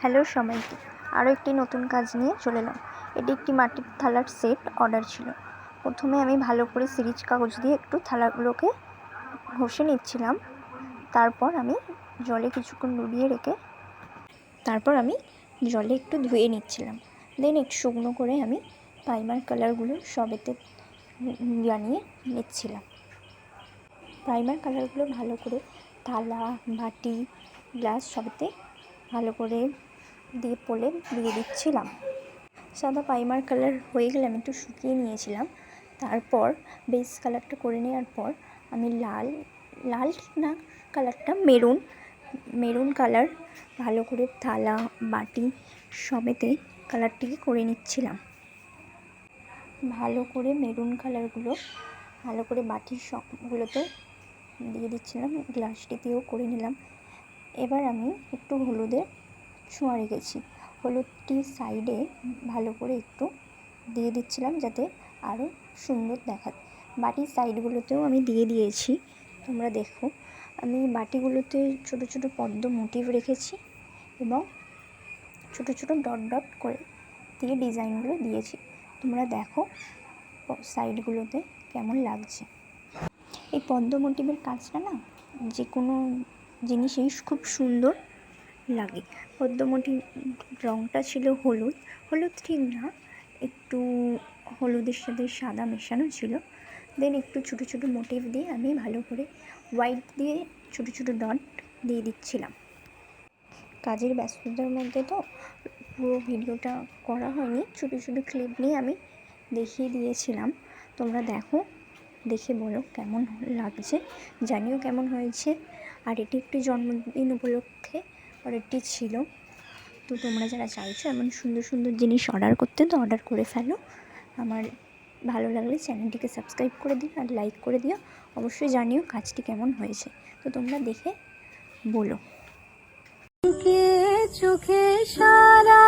Hello সবাইকে, আরও একটি নতুন কাজ নিয়ে চলে এলাম। এটি একটি মাটির থালার সেট অর্ডার ছিল। প্রথমে আমি ভালো করে সিরিজ কাগজ দিয়ে একটু থালাগুলোকে ঘষে নিচ্ছিলাম। তারপর আমি জলে কিছুক্ষণ ডুবিয়ে রেখে তারপর আমি জলে একটু ধুয়ে নিচ্ছিলাম। দেন একটু শুকনো করে আমি প্রাইমার কালারগুলো সবেতে জানিয়ে নিচ্ছিলাম। প্রাইমার কালারগুলো ভালো করে থালা, বাটি, গ্লাস সবেতে ভালো করে দিয়ে পোলে দিয়ে দিচ্ছিলাম। সাদা পাইমার কালার হয়ে গেলে আমি একটু শুকিয়ে নিয়েছিলাম। তারপর বেস কালারটা করে নেওয়ার পর আমি লাল লাল না কালারটা মেরুন মেরুন কালার ভালো করে থালা, বাটি সবেতে কালারটিকে করে নিচ্ছিলাম। ভালো করে মেরুন কালারগুলো ভালো করে বাটির সবগুলোতে দিয়ে দিচ্ছিলাম গ্লাসটিতেও করে নিলাম। এবার আমি একটু হলুদের ছোঁয়া রেখেছি। হলুদটির সাইডে ভালো করে একটু দিয়ে দিচ্ছিলাম যাতে আরও সুন্দর দেখায় বাটির সাইডগুলোতেও আমি দিয়ে দিয়েছি, তোমরা দেখো। আমি বাটিগুলোতে ছোট ছোট পদ্ম মোটিভ রেখেছি এবং ছোট ছোট ডট ডট করে দিয়ে ডিজাইনগুলো দিয়েছি। তোমরা দেখো সাইডগুলোতে কেমন লাগছে। এই পদ্ম মোটিভের কাজটা না যে কোনো জিনিসই খুব সুন্দর লাগে। পদ্মমটি রঙটা ছিল হলুদ। হলুদ ঠিক না, একটু হলুদের সাথে সাদা মেশানো ছিল। দেন একটু ছোটো ছোটো মোটিভ দিয়ে আমি ভালো করে হোয়াইট দিয়ে ছোটো ছোটো ডট দিয়ে দিচ্ছিলাম। কাজের ব্যস্ততার মধ্যে তো পুরো ভিডিওটা করা হয়নি। ছোটো ছোটো ক্লিপ নিয়ে আমি দেখিয়ে দিয়েছিলাম। তোমরা দেখো। দেখে বলো কেমন লাগছে, জানিও কেমন হয়েছে। আর এটি একটি জন্মদিন উপলক্ষে অর্ডারটি ছিল। তো তোমরা যারা চাইছো এমন সুন্দর সুন্দর জিনিস অর্ডার করতে, তো অর্ডার করে ফেলো। আমার ভালো লাগলে চ্যানেলটিকে সাবস্ক্রাইব করে দিও আর লাইক করে দিও। অবশ্যই জানিও কাজটি কেমন হয়েছে। তো তোমরা দেখে বলো। চোখে সারা